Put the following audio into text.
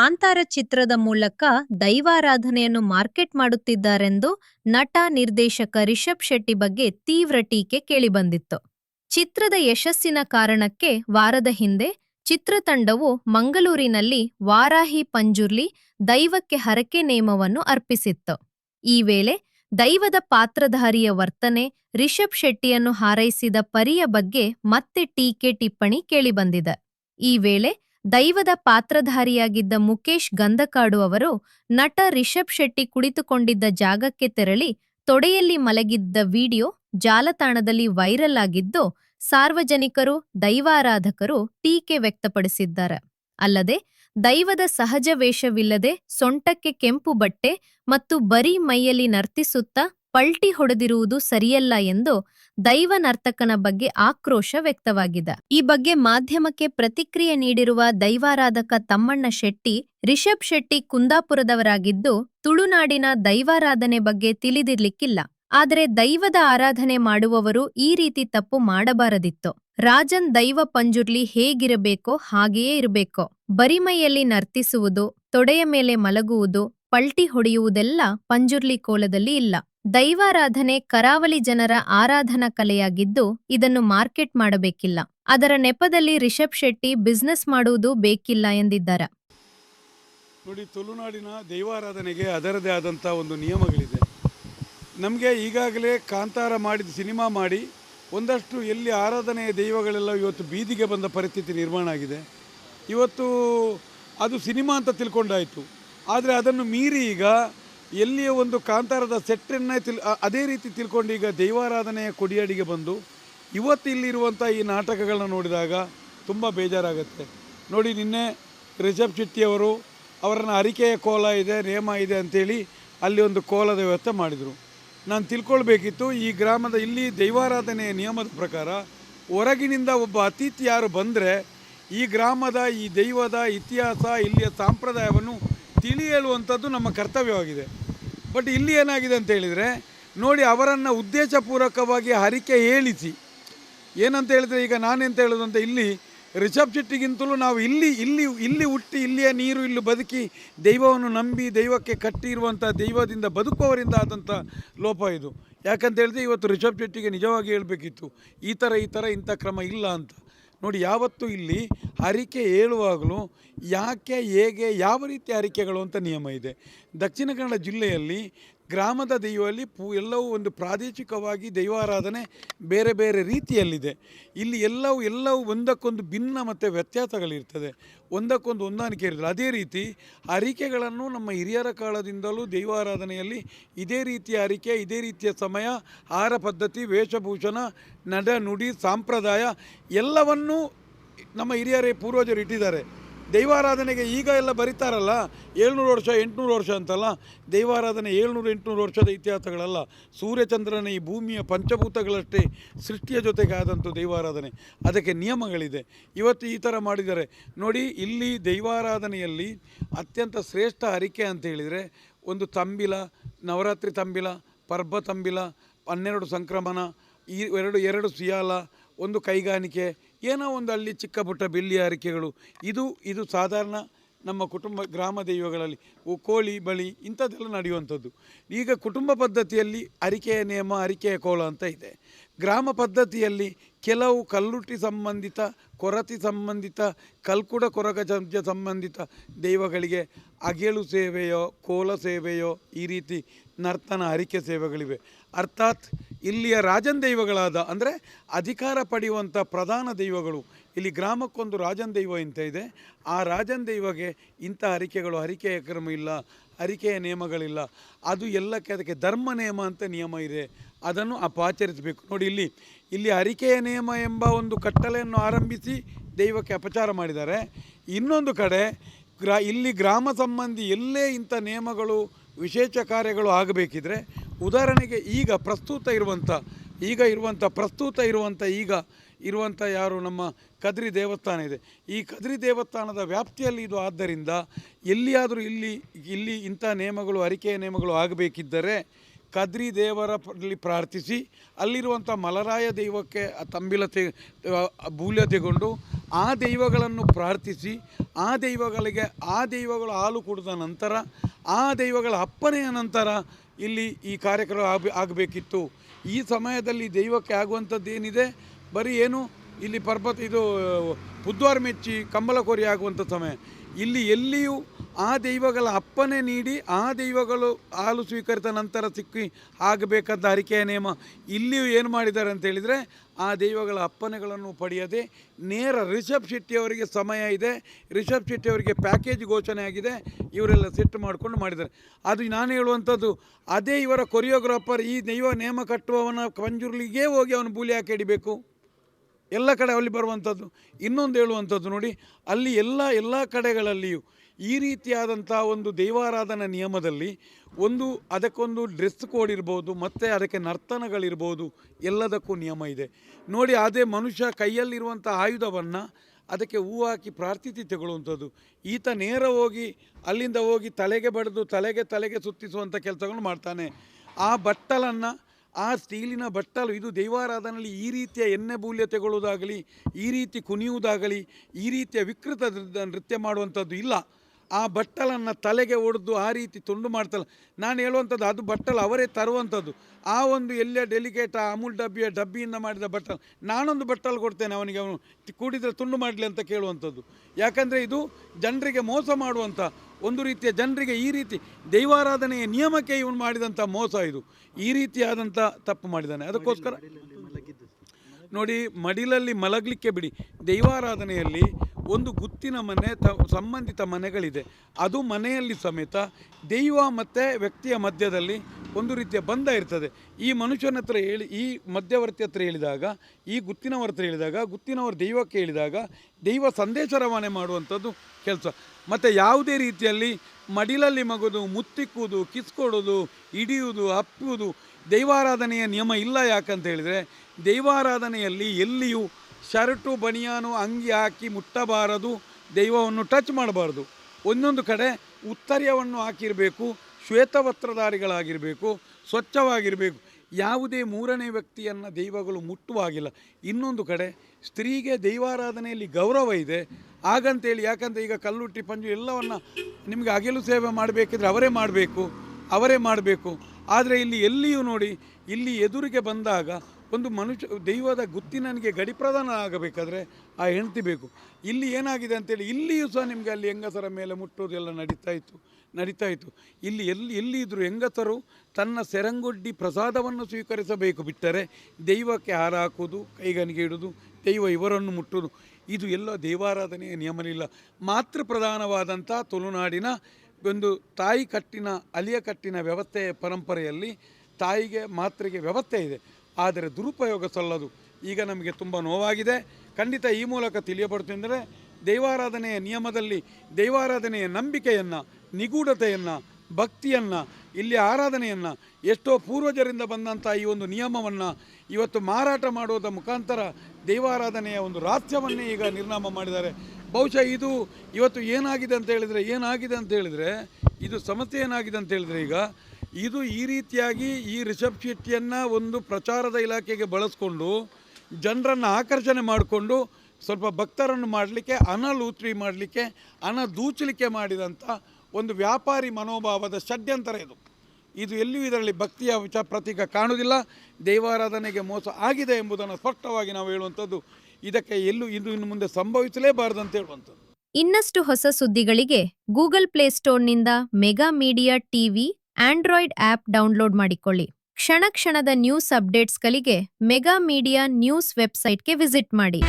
ಕಾಂತಾರ ಚಿತ್ರದ ಮೂಲಕ ದೈವಾರಾಧನೆಯನ್ನು ಮಾರ್ಕೆಟ್ ಮಾಡುತ್ತಿದ್ದಾರೆಂದು ನಟ ನಿರ್ದೇಶಕ ರಿಷಬ್ ಶೆಟ್ಟಿ ಬಗ್ಗೆ ತೀವ್ರ ಟೀಕೆ ಕೇಳಿಬಂದಿತ್ತು. ಚಿತ್ರದ ಯಶಸ್ಸಿನ ಕಾರಣಕ್ಕೆ ವಾರದ ಹಿಂದೆ ಚಿತ್ರತಂಡವು ಮಂಗಳೂರಿನಲ್ಲಿ ವಾರಾಹಿ ಪಂಜುರ್ಲಿ ದೈವಕ್ಕೆ ಹರಕೆ ನೇಮವನ್ನು ಅರ್ಪಿಸಿತ್ತು. ಈ ವೇಳೆ ದೈವದ ಪಾತ್ರಧಾರಿಯ ವರ್ತನೆ ರಿಷಬ್ ಶೆಟ್ಟಿಯನ್ನು ಹಾರೈಸಿದ ಪರಿಯ ಬಗ್ಗೆ ಮತ್ತೆ ಟೀಕೆ ಟಿಪ್ಪಣಿ ಕೇಳಿಬಂದಿದೆ. ಈ ವೇಳೆ ದೈವದ ಪಾತ್ರಧಾರಿಯಾಗಿದ್ದ ಮುಕೇಶ್ ಗಂಧಕಾಡು ಅವರು ನಟ ರಿಷಬ್ ಶೆಟ್ಟಿ ಕುಳಿತುಕೊಂಡಿದ್ದ ಜಾಗಕ್ಕೆ ತೆರಳಿ ತೊಡೆಯಲ್ಲಿ ಮಲಗಿದ್ದ ವಿಡಿಯೋ ಜಾಲತಾಣದಲ್ಲಿ ವೈರಲ್ ಆಗಿದ್ದು, ಸಾರ್ವಜನಿಕರು, ದೈವಾರಾಧಕರು ಟೀಕೆ ವ್ಯಕ್ತಪಡಿಸಿದ್ದಾರೆ. ಅಲ್ಲದೆ, ದೈವದ ಸಹಜ ವೇಷವಿಲ್ಲದೆ ಸೊಂಟಕ್ಕೆ ಕೆಂಪು ಬಟ್ಟೆ ಮತ್ತು ಬರೀ ಮೈಯಲ್ಲಿ ನರ್ತಿಸುತ್ತಾ ಪಲ್ಟಿ ಹೊಡೆದಿರುವುದು ಸರಿಯಲ್ಲ ಎಂದು ದೈವ ನರ್ತಕನ ಬಗ್ಗೆ ಆಕ್ರೋಶ ವ್ಯಕ್ತವಾಗಿದೆ. ಈ ಬಗ್ಗೆ ಮಾಧ್ಯಮಕ್ಕೆ ಪ್ರತಿಕ್ರಿಯೆ ನೀಡಿರುವ ದೈವಾರಾಧಕ ತಮ್ಮಣ್ಣ ಶೆಟ್ಟಿ, ರಿಷಬ್ ಶೆಟ್ಟಿ ಕುಂದಾಪುರದವರಾಗಿದ್ದು, ತುಳುನಾಡಿನ ದೈವಾರಾಧನೆ ಬಗ್ಗೆ ತಿಳಿದಿರ್ಲಿಕ್ಕಿಲ್ಲ. ಆದರೆ ದೈವದ ಆರಾಧನೆ ಮಾಡುವವರು ಈ ರೀತಿ ತಪ್ಪು ಮಾಡಬಾರದಿತ್ತು. ರಾಜನ್ ದೈವ ಪಂಜುರ್ಲಿ ಹೇಗಿರಬೇಕೋ ಹಾಗೆಯೇ ಇರಬೇಕೋ. ಬರಿಮೈಯಲ್ಲಿ ನರ್ತಿಸುವುದು, ತೊಡೆಯ ಮೇಲೆ ಮಲಗುವುದು ಪಲ್ಟಿ ಹೊಡೆಯುವುದೆಲ್ಲ ಪಂಜುರ್ಲಿ ಕೋಲದಲ್ಲಿ ಇಲ್ಲ. ದೈವಾರಾಧನೆ ಕರಾವಳಿ ಜನರ ಆರಾಧನಾ ಕಲೆಯಾಗಿದ್ದು ಇದನ್ನು ಮಾರ್ಕೆಟ್ ಮಾಡಬೇಕಿಲ್ಲ. ಅದರ ನೆಪದಲ್ಲಿ ರಿಷಬ್ ಶೆಟ್ಟಿ ಬಿಸ್ನೆಸ್ ಮಾಡುವುದು ಬೇಕಿಲ್ಲ ಎಂದಿದ್ದಾರೆ. ನೋಡಿ, ತುಳುನಾಡಿನ ದೈವಾರಾಧನೆಗೆ ಅದರದೇ ಆದಂಥ ಒಂದು ನಿಯಮಗಳಿದೆ. ನಮಗೆ ಈಗಾಗಲೇ ಕಾಂತಾರ ಮಾಡಿದ ಸಿನಿಮಾ ಮಾಡಿ, ಒಂದಷ್ಟು ಎಲ್ಲಿ ಆರಾಧನೆಯ ದೈವಗಳೆಲ್ಲ ಇವತ್ತು ಬೀದಿಗೆ ಬಂದ ಪರಿಸ್ಥಿತಿ ನಿರ್ಮಾಣ ಆಗಿದೆ. ಇವತ್ತು ಅದು ಸಿನಿಮಾ ಅಂತ ತಿಳ್ಕೊಂಡಾಯಿತು. ಆದರೆ ಅದನ್ನು ಮೀರಿ ಈಗ ಎಲ್ಲಿಯ ಒಂದು ಕಾಂತಾರದ ಸೆಟ್ಟನ್ನೇ ತಿಳ್ ಅದೇ ರೀತಿ ತಿಳ್ಕೊಂಡು ಈಗ ದೈವಾರಾಧನೆಯ ಕೊಡಿಯಡಿಗೆ ಬಂದು ಇವತ್ತು ಇಲ್ಲಿರುವಂಥ ಈ ನಾಟಕಗಳನ್ನ ನೋಡಿದಾಗ ತುಂಬ ಬೇಜಾರಾಗುತ್ತೆ. ನೋಡಿ ನಿನ್ನೆ ರಿಷಬ್ ಶೆಟ್ಟಿಯವರು ಅವರನ್ನು ಅರಿಕೆಯ ಕೋಲ ಇದೆ, ನೇಮ ಇದೆ ಅಂತೇಳಿ ಅಲ್ಲಿ ಒಂದು ಕೋಲದ ವ್ಯವಸ್ಥೆ ಮಾಡಿದರು. ನಾನು ತಿಳ್ಕೊಳ್ಬೇಕಿತ್ತು, ಈ ಗ್ರಾಮದ ಇಲ್ಲಿ ದೈವಾರಾಧನೆಯ ನಿಯಮದ ಪ್ರಕಾರ ಹೊರಗಿನಿಂದ ಒಬ್ಬ ಅತಿಥಿ ಯಾರು ಬಂದರೆ ಈ ಗ್ರಾಮದ ಈ ದೈವದ ಇತಿಹಾಸ, ಇಲ್ಲಿಯ ಸಂಪ್ರದಾಯವನ್ನು ತಿಳಿ ಹೇಳುವಂಥದ್ದು ನಮ್ಮ ಕರ್ತವ್ಯವಾಗಿದೆ. ಬಟ್ ಇಲ್ಲಿ ಏನಾಗಿದೆ ಅಂತ ಹೇಳಿದರೆ, ನೋಡಿ ಅವರನ್ನು ಉದ್ದೇಶಪೂರ್ವಕವಾಗಿ ಹರಿಕೆ ಹೇಳಿಸಿ. ಏನಂತ ಹೇಳಿದರೆ, ಈಗ ನಾನೆಂತ ಹೇಳೋದು ಅಂತ ಇಲ್ಲಿ, ರಿಷಬ್ ಶೆಟ್ಟಿಗಿಂತಲೂ ನಾವು ಇಲ್ಲಿ ಇಲ್ಲಿ ಇಲ್ಲಿ ಹುಟ್ಟಿ, ಇಲ್ಲಿಯ ನೀರು, ಇಲ್ಲಿ ಬದುಕಿ, ದೈವವನ್ನು ನಂಬಿ, ದೈವಕ್ಕೆ ಕಟ್ಟಿರುವಂಥ, ದೈವದಿಂದ ಬದುಕುವವರಿಂದ ಆದಂಥ ಲೋಪ ಇದು. ಯಾಕಂತ ಹೇಳಿದ್ರೆ, ಇವತ್ತು ರಿಷಬ್ ಶೆಟ್ಟಿಗೆ ನಿಜವಾಗಿ ಹೇಳಬೇಕಿತ್ತು, ಈ ಥರ ಈ ಥರ ಇಂಥ ಕ್ರಮ ಇಲ್ಲ ಅಂತ. ನೋಡಿ, ಯಾವತ್ತು ಇಲ್ಲಿ ಹರಿಕೆ ಹೇಳುವಾಗಲೂ ಯಾಕೆ ಹೇಗೆ ಯಾವ ರೀತಿ ಹರಿಕೆಗಳು ಅಂತ ನಿಯಮ ಇದೆ. ದಕ್ಷಿಣ ಕನ್ನಡ ಜಿಲ್ಲೆಯಲ್ಲಿ ಗ್ರಾಮದ ದೈವಲ್ಲಿ ಪೂ ಎಲ್ಲವೂ ಒಂದು ಪ್ರಾದೇಶಿಕವಾಗಿ ದೈವಾರಾಧನೆ ಬೇರೆ ಬೇರೆ ರೀತಿಯಲ್ಲಿದೆ. ಇಲ್ಲಿ ಎಲ್ಲವೂ ಎಲ್ಲವೂ ಒಂದಕ್ಕೊಂದು ಭಿನ್ನ ಮತ್ತು ವ್ಯತ್ಯಾಸಗಳಿರ್ತದೆ. ಒಂದಕ್ಕೊಂದು ಹೊಂದಾಣಿಕೆ ಇರ್ತದೆ ಅದೇ ರೀತಿ ಹರಿಕೆಗಳನ್ನು ನಮ್ಮ ಹಿರಿಯರ ಕಾಲದಿಂದಲೂ ದೈವಾರಾಧನೆಯಲ್ಲಿ ಇದೇ ರೀತಿಯ ಹರಿಕೆ, ಇದೇ ರೀತಿಯ ಸಮಯ, ಆಹಾರ ಪದ್ಧತಿ, ವೇಷಭೂಷಣ, ನಡ ನುಡಿ, ಸಂಪ್ರದಾಯ ಎಲ್ಲವನ್ನೂ ನಮ್ಮ ಹಿರಿಯರೇ, ಪೂರ್ವಜರು ಇಟ್ಟಿದ್ದಾರೆ. ದೈವಾರಾಧನೆಗೆ ಈಗ ಎಲ್ಲ ಬರೀತಾರಲ್ಲ, ಏಳ್ನೂರು ವರ್ಷ, ಎಂಟುನೂರು ವರ್ಷ ಅಂತಲ್ಲ, ದೈವಾರಾಧನೆ ಏಳ್ನೂರು, ಎಂಟುನೂರು ವರ್ಷದ ಇತಿಹಾಸಗಳಲ್ಲ. ಸೂರ್ಯಚಂದ್ರನ ಈ ಭೂಮಿಯ ಪಂಚಭೂತಗಳಷ್ಟೇ ಸೃಷ್ಟಿಯ ಜೊತೆಗೆ ಆದಂಥ ದೈವಾರಾಧನೆ. ಅದಕ್ಕೆ ನಿಯಮಗಳಿದೆ. ಇವತ್ತು ಈ ಥರ ಮಾಡಿದ್ದಾರೆ. ನೋಡಿ, ಇಲ್ಲಿ ದೈವಾರಾಧನೆಯಲ್ಲಿ ಅತ್ಯಂತ ಶ್ರೇಷ್ಠ ಹರಿಕೆ ಅಂತ ಹೇಳಿದರೆ, ಒಂದು ತಂಬಿಲ, ನವರಾತ್ರಿ ತಂಬಿಲ, ಪರ್ಬ ತಂಬಿಲ, ಹನ್ನೆರಡು ಸಂಕ್ರಮಣ, ಈ ಎರಡು ಎರಡು ಸಿಯಾಲ, ಒಂದು ಕೈಗಾಣಿಕೆ ಏನೋ ಒಂದು ಅಲ್ಲಿ ಚಿಕ್ಕ ಪುಟ್ಟ ಬಿಲ್ಲಿ ಹರಿಕೆಗಳು. ಇದು ಇದು ಸಾಧಾರಣ ನಮ್ಮ ಕುಟುಂಬ, ಗ್ರಾಮ ದೈವಗಳಲ್ಲಿ ಕೋಳಿ, ಬಳಿ ಇಂಥದ್ದೆಲ್ಲ ನಡೆಯುವಂಥದ್ದು. ಈಗ ಕುಟುಂಬ ಪದ್ಧತಿಯಲ್ಲಿ ಅರಿಕೆಯ ನಿಯಮ ಅರಿಕೆಯ ಕೋಲ ಅಂತ ಇದೆ. ಗ್ರಾಮ ಪದ್ಧತಿಯಲ್ಲಿ ಕೆಲವು ಕಲ್ಲುಟ್ಟಿ ಸಂಬಂಧಿತ, ಕೊರತಿ ಸಂಬಂಧಿತ, ಕಲ್ಕುಡ ಕೊರಗ ಸಂಬಂಧಿತ ದೈವಗಳಿಗೆ ಅಗೇಳು ಸೇವೆಯೋ, ಕೋಲ ಸೇವೆಯೋ ಈ ರೀತಿ ನರ್ತನ ಅರಿಕೆ ಸೇವೆಗಳಿವೆ. ಅರ್ಥಾತ್ ಇಲ್ಲಿಯ ರಾಜನ್ ದೈವಗಳಾದ, ಅಂದರೆ ಅಧಿಕಾರ ಪಡೆಯುವಂಥ ಪ್ರಧಾನ ದೈವಗಳು. ಇಲ್ಲಿ ಗ್ರಾಮಕ್ಕೊಂದು ರಾಜನ್ ದೈವ ಇಂತ ಇದೆ. ಆ ರಾಜನ್ ದೈವಗೆ ಇಂಥ ಹರಿಕೆಗಳು ಹರಿಕೆಯ ಕ್ರಮ ಇಲ್ಲ, ಹರಿಕೆಯ ನಿಯಮಗಳಿಲ್ಲ. ಅದು ಎಲ್ಲಕ್ಕೆ ಅದಕ್ಕೆ ಧರ್ಮ ನಿಯಮ ಅಂತ ನಿಯಮ ಇದೆ. ಅದನ್ನು ಅಪಾಚರಿಸಬೇಕು. ನೋಡಿ ಇಲ್ಲಿ ಇಲ್ಲಿ ಹರಿಕೆಯ ನಿಯಮ ಎಂಬ ಒಂದು ಕಟ್ಟಲೆಯನ್ನು ಆರಂಭಿಸಿ ದೈವಕ್ಕೆ ಅಪಚಾರ ಮಾಡಿದ್ದಾರೆ. ಇನ್ನೊಂದು ಕಡೆ, ಗ್ರಾ, ಇಲ್ಲಿ ಗ್ರಾಮ ಸಂಬಂಧಿ ಎಲ್ಲೇ ಇಂಥ ನಿಯಮಗಳು, ವಿಶೇಷ ಕಾರ್ಯಗಳು ಆಗಬೇಕಿದ್ರೆ ಉದಾಹರಣೆಗೆ ಈಗ ಪ್ರಸ್ತುತ ಇರುವಂಥ, ಈಗ ಇರುವಂಥ, ಪ್ರಸ್ತುತ ಇರುವಂಥ ಈಗ ಇರುವಂಥ ಯಾರು ನಮ್ಮ ಕದ್ರಿ ದೇವಸ್ಥಾನ ಇದೆ. ಈ ಕದ್ರಿ ದೇವಸ್ಥಾನದ ವ್ಯಾಪ್ತಿಯಲ್ಲಿ ಇದು ಆದ್ದರಿಂದ ಎಲ್ಲಿಯಾದರೂ ಇಲ್ಲಿ ಇಲ್ಲಿ ಇಂಥ ನಿಯಮಗಳು ಅರಿಕೆಯ ನಿಯಮಗಳು ಆಗಬೇಕಿದ್ದರೆ ಕದ್ರಿ ದೇವರಲ್ಲಿ ಪ್ರಾರ್ಥಿಸಿ, ಅಲ್ಲಿರುವಂಥ ಮಲರಾಯ ದೈವಕ್ಕೆ ತಂಬಿಲತೆ ತಂಬಿಲ ತೆ ಆ ಬೂಲ್ಯ ತೆಗೊಂಡು ಆ ದೈವಗಳನ್ನು ಪ್ರಾರ್ಥಿಸಿ, ಆ ದೈವಗಳಿಗೆ, ಆ ದೈವಗಳು ಹಾಲು ಕುಡಿದ ನಂತರ ಆ ದೈವಗಳ ಅಪ್ಪನೆಯ ನಂತರ ಇಲ್ಲಿ ಈ ಕಾರ್ಯಕ್ರಮ ಆಗ, ಆಗಬೇಕಿತ್ತು. ಈ ಸಮಯದಲ್ಲಿ ದೈವಕ್ಕೆ ಆಗುವಂಥದ್ದು ಏನಿದೆ? ಬರೀ ಏನು? ಇಲ್ಲಿ ಪರ್ವತ ಇದು ಬುದ್ವಾರ ಮೆಚ್ಚಿ ಕಂಬಳಕೋರಿ ಆಗುವಂಥ ಸಮಯ. ಇಲ್ಲಿ ಎಲ್ಲಿಯೂ ಆ ದೈವಗಳ ಅಪ್ಪನೆ ನೀಡಿ, ಆ ದೈವಗಳು ಹಾಲು ಸ್ವೀಕರಿತ ನಂತರ ಸಿಕ್ಕಿ ಆಗಬೇಕಾದ ಹರಿಕೆಯ ನಿಯಮ ಇಲ್ಲಿಯೂ ಏನು ಮಾಡಿದ್ದಾರೆ ಅಂತ ಹೇಳಿದರೆ, ಆ ದೈವಗಳ ಅಪ್ಪನೆಗಳನ್ನು ಪಡೆಯದೆ ನೇರ ರಿಷಬ್ ಶೆಟ್ಟಿಯವರಿಗೆ ಸಮಯ ಇದೆ, ರಿಷಬ್ ಶೆಟ್ಟಿಯವರಿಗೆ ಪ್ಯಾಕೇಜ್ ಘೋಷಣೆ ಆಗಿದೆ, ಇವರೆಲ್ಲ ಸೆಟ್ ಮಾಡಿಕೊಂಡು ಮಾಡಿದ್ದಾರೆ. ಅದು ನಾನು ಹೇಳುವಂಥದ್ದು, ಅದೇ ಇವರ ಕೊರಿಯೋಗ್ರಾಫರ್ ಈ ದೈವ ನೇಮ ಕಟ್ಟುವವನ ಕಂಜುರ್ಲಿಗೇ ಹೋಗಿ ಅವನು ಬೂಲಿ ಹಾಕಿ ಹಿಡಿಬೇಕು. ಎಲ್ಲ ಕಡೆ ಅಲ್ಲಿ ಬರುವಂಥದ್ದು, ಇನ್ನೊಂದು ಹೇಳುವಂಥದ್ದು ನೋಡಿ, ಅಲ್ಲಿ ಎಲ್ಲ ಎಲ್ಲ ಕಡೆಗಳಲ್ಲಿಯೂ ಈ ರೀತಿಯಾದಂಥ ಒಂದು ದೈವಾರಾಧನಾ ನಿಯಮದಲ್ಲಿ ಒಂದು, ಅದಕ್ಕೊಂದು ಡ್ರೆಸ್ ಕೋಡ್ ಇರ್ಬೋದು, ಮತ್ತು ಅದಕ್ಕೆ ನರ್ತನಗಳಿರ್ಬೋದು, ಎಲ್ಲದಕ್ಕೂ ನಿಯಮ ಇದೆ. ನೋಡಿ, ಅದೇ ಮನುಷ್ಯ ಕೈಯಲ್ಲಿರುವಂಥ ಆಯುಧವನ್ನು ಅದಕ್ಕೆ ಹೂ ಹಾಕಿ ಪ್ರಾರ್ಥಿತಿ ತಗೊಳ್ಳುವಂಥದ್ದು. ಈತ ನೇರ ಹೋಗಿ ಅಲ್ಲಿಂದ ಹೋಗಿ ತಲೆಗೆ ಬಡಿದು, ತಲೆಗೆ ತಲೆಗೆ ಸುತ್ತಿಸುವಂಥ ಕೆಲಸಗಳು ಮಾಡ್ತಾನೆ. ಆ ಬಟ್ಟಲನ್ನು ಆ ಸ್ಟೀಲಿನ ಬಟ್ಟಲು, ಇದು ದೈವಾರಾಧನೆಯಲ್ಲಿ ಈ ರೀತಿಯ ಎಣ್ಣೆ ಬೂಲ್ಯ ತೆಗೊಳ್ಳುವುದಾಗಲಿ, ಈ ರೀತಿ ಕುಣಿಯುವುದಾಗಲಿ, ಈ ರೀತಿಯ ವಿಕೃತ ನೃತ್ಯ- ಮಾಡುವಂಥದ್ದು ಇಲ್ಲ. ಆ ಬಟ್ಟಲನ್ನು ತಲೆಗೆ ಒಡೆದು ಆ ರೀತಿ ತುಂಡು ಮಾಡ್ತಲ್ಲ. ನಾನು ಹೇಳುವಂಥದ್ದು ಅದು ಬಟ್ಟಲು ಅವರೇ ತರುವಂಥದ್ದು. ಆ ಒಂದು ಎಲ್ಲೇ ಡೆಲಿಗೇಟ್ ಆ ಅಮೂಲ್ ಡಬ್ಬಿಯ ಡಬ್ಬಿಯಿಂದ ಮಾಡಿದ ಬಟ್ಟಲು, ನಾನೊಂದು ಬಟ್ಟಲು ಕೊಡ್ತೇನೆ ಅವನಿಗೆ ಅವನು ಕೂಡಿದರೆ ತುಂಡು ಮಾಡಲಿ ಅಂತ ಕೇಳುವಂಥದ್ದು. ಯಾಕಂದರೆ ಇದು ಜನರಿಗೆ ಮೋಸ ಮಾಡುವಂಥ ಒಂದು ರೀತಿಯ ಜನರಿಗೆ ಈ ರೀತಿ ದೈವಾರಾಧನೆಯ ನಿಯಮಕ್ಕೆ ಇವನು ಮಾಡಿದಂಥ ಮೋಸ ಇದು. ಈ ರೀತಿಯಾದಂಥ ತಪ್ಪು ಮಾಡಿದ್ದಾನೆ. ಅದಕ್ಕೋಸ್ಕರ ನೋಡಿ ಮಡಿಲಲ್ಲಿ ಮಲಗಲಿಕ್ಕೆ ಬಿಡಿ. ದೈವಾರಾಧನೆಯಲ್ಲಿ ಒಂದು ಗುತ್ತಿನ ಮನೆ ತ, ಸಂಬಂಧಿತ ಮನೆಗಳಿದೆ. ಅದು ಮನೆಯಲ್ಲಿ ಸಮೇತ ದೈವ ಮತ್ತು ವ್ಯಕ್ತಿಯ ಮಧ್ಯದಲ್ಲಿ ಒಂದು ರೀತಿಯ ಬಂಧ ಇರ್ತದೆ. ಈ ಮನುಷ್ಯನ ಹತ್ರ ಹೇಳಿ, ಈ ಮಧ್ಯವರ್ತಿ ಹತ್ರ ಹೇಳಿದಾಗ, ಈ ಗುತ್ತಿನವರ ಹತ್ರ ಹೇಳಿದಾಗ, ಗುತ್ತಿನವರು ದೈವಕ್ಕೆ ಹೇಳಿದಾಗ ದೈವ ಸಂದೇಶ ರವಾನೆ ಮಾಡುವಂಥದ್ದು ಕೆಲಸ. ಮತ್ತು ಯಾವುದೇ ರೀತಿಯಲ್ಲಿ ಮಡಿಲಲ್ಲಿ ಮಗುದು, ಮುತ್ತಿಕ್ಕುವುದು, ಕಿಸ್ಕೊಡೋದು, ಹಿಡಿಯುವುದು, ಅಪ್ಪುವುದು ದೈವಾರಾಧನೆಯ ನಿಯಮ ಇಲ್ಲ ಯಾಕಂತ ಹೇಳಿದರೆ ದೈವಾರಾಧನೆಯಲ್ಲಿ ಎಲ್ಲಿಯೂ ಶರ್ಟು, ಬನಿಯಾನು, ಅಂಗಿ ಹಾಕಿ ಮುಟ್ಟಬಾರದು, ದೈವವನ್ನು ಟಚ್ ಮಾಡಬಾರ್ದು. ಒಂದೊಂದು ಕಡೆ ಉತ್ತರ್ಯವನ್ನು ಹಾಕಿರಬೇಕು, ಶ್ವೇತವಸ್ತ್ರಧಾರಿಗಳಾಗಿರಬೇಕು, ಸ್ವಚ್ಛವಾಗಿರಬೇಕು. ಯಾವುದೇ ಮೂರನೇ ವ್ಯಕ್ತಿಯನ್ನು ದೈವಗಳು ಮುಟ್ಟುವಾಗಿಲ್ಲ. ಇನ್ನೊಂದು ಕಡೆ ಸ್ತ್ರೀಗೆ ದೈವಾರಾಧನೆಯಲ್ಲಿ ಗೌರವ ಇದೆ. ಹಾಗಂತೇಳಿ ಯಾಕಂತ ಈಗ ಕಲ್ಲುಟ್ಟಿ, ಪಂಜು ಎಲ್ಲವನ್ನು ನಿಮಗೆ ಅಗೆಲು ಸೇವೆ ಮಾಡಬೇಕಿದ್ರೆ ಅವರೇ ಮಾಡಬೇಕು ಅವರೇ ಮಾಡಬೇಕು. ಆದರೆ ಇಲ್ಲಿ ಎಲ್ಲಿಯೂ ನೋಡಿ, ಇಲ್ಲಿ ಎದುರಿಗೆ ಬಂದಾಗ ಒಂದು ಮನುಷ್ಯ, ದೈವದ ಗುತ್ತಿನನಿಗೆ ಗಡಿಪ್ರದಾನ ಆಗಬೇಕಾದ್ರೆ ಆ ಹೆಂಡತಿ ಬೇಕು. ಇಲ್ಲಿ ಏನಾಗಿದೆ ಅಂತೇಳಿ, ಇಲ್ಲಿಯೂ ಸಹ ನಿಮಗೆ ಅಲ್ಲಿ ಹೆಂಗಸರ ಮೇಲೆ ಮುಟ್ಟೋದೆಲ್ಲ ನಡೀತಾ ಇತ್ತು ನಡೀತಾ ಇತ್ತು. ಇಲ್ಲಿ ಎಲ್ಲಿ ಎಲ್ಲಿ ಇದ್ದರೂ ಹೆಂಗಸರು ತನ್ನ ಸೆರಂಗೊಡ್ಡಿ ಪ್ರಸಾದವನ್ನು ಸ್ವೀಕರಿಸಬೇಕು ಬಿಟ್ಟರೆ ದೈವಕ್ಕೆ ಹಾರ ಹಾಕೋದು ಕೈಗನಿಗೆ ಇಡೋದು, ದೈವ ಇವರನ್ನು ಮುಟ್ಟೋದು ಇದು ಎಲ್ಲ ದೇವಾರಾಧನೆಯ ನಿಯಮನಿಲ್ಲ. ಮಾತೃ ಪ್ರಧಾನವಾದಂಥ ತುಳುನಾಡಿನ ಒಂದು ತಾಯಿ ಕಟ್ಟಿನ, ಅಲಿಯ ಕಟ್ಟಿನ ವ್ಯವಸ್ಥೆಯ ಪರಂಪರೆಯಲ್ಲಿ ತಾಯಿಗೆ ಮಾತ್ರೆಗೆ ವ್ಯವಸ್ಥೆ ಇದೆ. ಆದರೆ ದುರುಪಯೋಗ ಸಲ್ಲದು. ಈಗ ನಮಗೆ ತುಂಬ ನೋವಾಗಿದೆ. ಖಂಡಿತ ಈ ಮೂಲಕ ತಿಳಿಯಬರುತ್ತೆಂದರೆ ದೈವಾರಾಧನೆಯ ನಿಯಮದಲ್ಲಿ ದೈವಾರಾಧನೆಯ ನಂಬಿಕೆಯನ್ನು, ನಿಗೂಢತೆಯನ್ನು, ಭಕ್ತಿಯನ್ನು, ಇಲ್ಲಿ ಆರಾಧನೆಯನ್ನು ಎಷ್ಟೋ ಪೂರ್ವಜರಿಂದ ಬಂದಂಥ ಈ ಒಂದು ನಿಯಮವನ್ನು ಇವತ್ತು ಮಾರಾಟ ಮಾಡುವುದರ ಮುಖಾಂತರ ದೈವಾರಾಧನೆಯ ಒಂದು ರಾಜ್ಯವನ್ನೇ ಈಗ ನಿರ್ನಾಮ ಮಾಡಿದ್ದಾರೆ. ಬಹುಶಃ ಇದು ಇವತ್ತು ಏನಾಗಿದೆ ಅಂತ ಹೇಳಿದರೆ, ಏನಾಗಿದೆ ಅಂತ ಹೇಳಿದರೆ, ಇದು ಸಮಸ್ಯೆ ಏನಾಗಿದೆ ಅಂತ ಹೇಳಿದರೆ ಈಗ ಇದು ಈ ರೀತಿಯಾಗಿ ಈ ರಿಷಬ್ ಶೆಟ್ಟಿಯನ್ನು ಒಂದು ಪ್ರಚಾರದ ಇಲಾಖೆಗೆ ಬಳಸ್ಕೊಂಡು ಜನರನ್ನು ಆಕರ್ಷಣೆ ಮಾಡಿಕೊಂಡು ಸ್ವಲ್ಪ ಭಕ್ತರನ್ನು ಮಾಡಲಿಕ್ಕೆ ಹಣ ಲೂತ್ರಿ ಮಾಡಲಿಕ್ಕೆ ಹಣ ದೂಚಲಿಕ್ಕೆ ಮಾಡಿದಂಥ ಒಂದು ವ್ಯಾಪಾರಿ ಮನೋಭಾವದ ಷಡ್ಯಂತರ ಇದು. ಇದು ಎಲ್ಲಿಯೂ ಇದರಲ್ಲಿ ಭಕ್ತಿಯ ವಿಚ ಪ್ರತೀಕ ಕಾಣುವುದಿಲ್ಲ. ದೈವಾರಾಧನೆಗೆ ಮೋಸ ಆಗಿದೆ ಎಂಬುದನ್ನು ಸ್ಪಷ್ಟವಾಗಿ ನಾವು ಹೇಳುವಂಥದ್ದು ಇದಕ್ಕೆ ಎಲ್ಲೂ ಇದು ಇನ್ನು ಮುಂದೆ ಸಂಭವಿಸಲೇಬಾರದು ಅಂತ ಹೇಳುವಂಥದ್ದು. ಇನ್ನಷ್ಟು ಹೊಸ ಸುದ್ದಿಗಳಿಗೆ Google ಪ್ಲೇಸ್ಟೋರ್ನಿಂದ mega media TV, android app download ಮಾಡಿಕೊಳ್ಳಿ. ಕ್ಷಣ ಕ್ಷಣದ ನ್ಯೂಸ್ ಅಪ್ಡೇಟ್ಸ್ಗಳಿಗೆ ಮೆಗಾ ಮೀಡಿಯಾ ನ್ಯೂಸ್ ವೆಬ್ಸೈಟ್ಗೆ ವಿಸಿಟ್ ಮಾಡಿ.